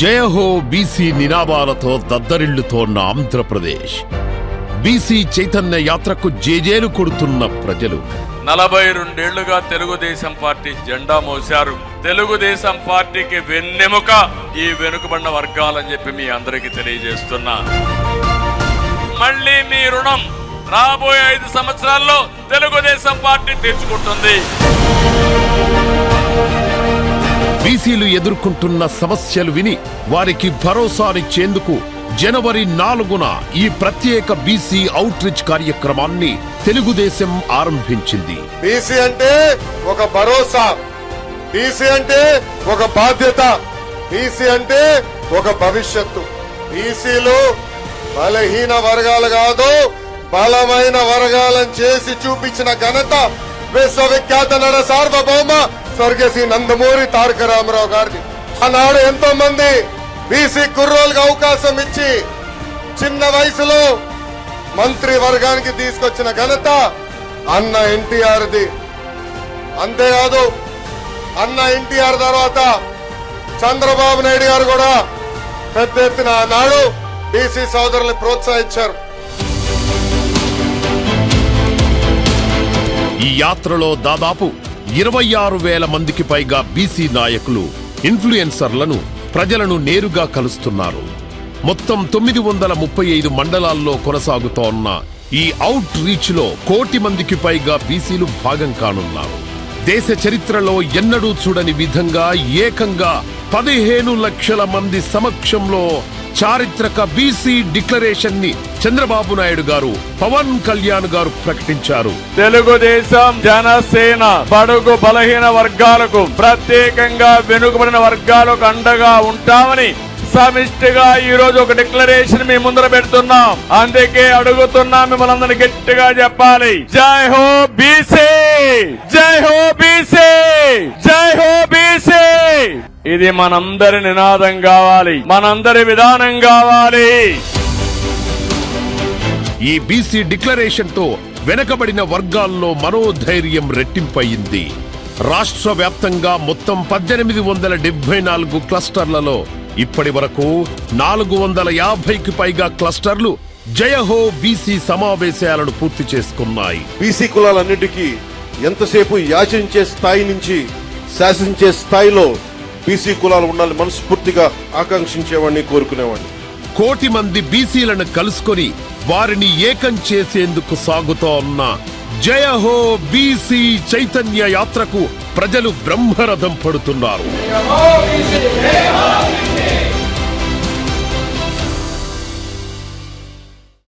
జయహో BC నినాదాలతో దద్దరిల్లుతోన్న Andhra Pradesh. BC చైతన్య యాత్రకు జేజేలు కొడుతున్న ప్రజలు. నలభై రెండేళ్ళుగా తెలుగుదేశం పార్టీ జెండా మోశారు. తెలుగుదేశం పార్టీకి వెన్నెముక ఈ వెనుకబడిన వర్గాలని చెప్పి మీ అందరికీ తెలియజేస్తున్నా. మళ్ళీ మీ రుణం రాబోయే ఐదు సంవత్సరాల్లో తెలుగుదేశం పార్టీ తీర్చుకుంటుంది బీసీలు ఎదుర్కొంటున్న సమస్యలు విని వారికి భరోసానిచ్చేందుకు జనవరి నాలుగున ఈ ప్రత్యేక బీసీ అవుట్ రీచ్ కార్యక్రమాన్ని తెలుగుదేశం ఆరంభించింది. బీసీ అంటే ఒక భరోసా బీసీ అంటే ఒక బాధ్యత బీసీ అంటే ఒక భవిష్యత్తు. బీసీలు బలహీన వర్గాలు కాదు బలమైన వర్గాలను చేసి చూపించిన ఘనత విశ్వవిఖ్యాత నర సార్వభౌమ స్వర్గశ్రీ నందమూరి తారక రామారావు గారిని ఆనాడు ఎంతో మంది బీసీ కుర్రోళ్ళకి అవకాశం ఇచ్చి చిన్న వయసులో మంత్రి వర్గానికి తీసుకొచ్చిన ఘనత అన్న ఎన్టీఆర్ది. అంతేకాదు అన్న ఎన్టీఆర్ తర్వాత చంద్రబాబు నాయుడు గారు కూడా పెద్ద ఎత్తున ఆనాడు బీసీ సోదరుల్ని ప్రోత్సహించారు. ఈ యాత్రలో దాదాపు ఇరవై ఆరు వేల మందికి పైగా బీసీ నాయకులు ఇన్ఫ్లుయెన్సర్లను ప్రజలను నేరుగా కలుస్తున్నారు. మొత్తం తొమ్మిది వందల ముప్పై ఐదు మండలాల్లో కొనసాగుతోన్న ఈ అవుట్ రీచ్లో కోటి మందికి పైగా బీసీలు భాగం కానున్నారు. దేశ చరిత్రలో ఎన్నడూ చూడని విధంగా ఏకంగా పదిహేను లక్షల మంది సమక్షంలో చారిత్రక బీసీ డిక్లరేషన్ని చంద్రబాబు నాయుడు గారు పవన్ కళ్యాణ్ గారు ప్రకటించారు. తెలుగుదేశం జనసేన బడుగు బలహీన వర్గాలకు ప్రత్యేకంగా వెనుకబడిన వర్గాలకు అండగా ఉంటామని సమిష్టిగా ఈ రోజు ఒక డిక్లరేషన్ మీ ముందర పెడుతున్నాం. అందుకే అడుగుతున్నాం మిమ్మల్ని అందరినీ గట్టిగా చెప్పాలి. జై హో బీసీ! జై హో బీసీ! జై హో బీసీ! ఇది మనందరి నినాదం కావాలి. మనందరి విధానం కావాలి. ఈ బీసీ డిక్లరేషన్తో వెనకబడిన వర్గాల్లో మనోధైర్యం రెట్టింపయింది రాష్ట్ర వ్యాప్తంగా మొత్తం పద్దెనిమిది వందల డెబ్బై నాలుగు క్లస్టర్లలో ఇప్పటి వరకు నాలుగు వందల యాభైకి పైగా క్లస్టర్లు జయహో బీసీ సమావేశాలను పూర్తి చేసుకున్నాయి. బీసీ కులాలన్నిటికీ ఎంతసేపు యాచించే స్థాయి నుంచి శాసించే స్థాయిలో బీసీ కులాలు ఉండాలని మనస్ఫూర్తిగా ఆకాంక్షించేవాడిని కోరుకునేవాడిని. కోటి మంది బీసీలను కలుసుకొని వారిని ఏకం చేసేందుకు సాగుతో ఉన్న జయహో బీసీ చైతన్య యాత్రకు ప్రజలు బ్రహ్మరథం పడుతున్నారు.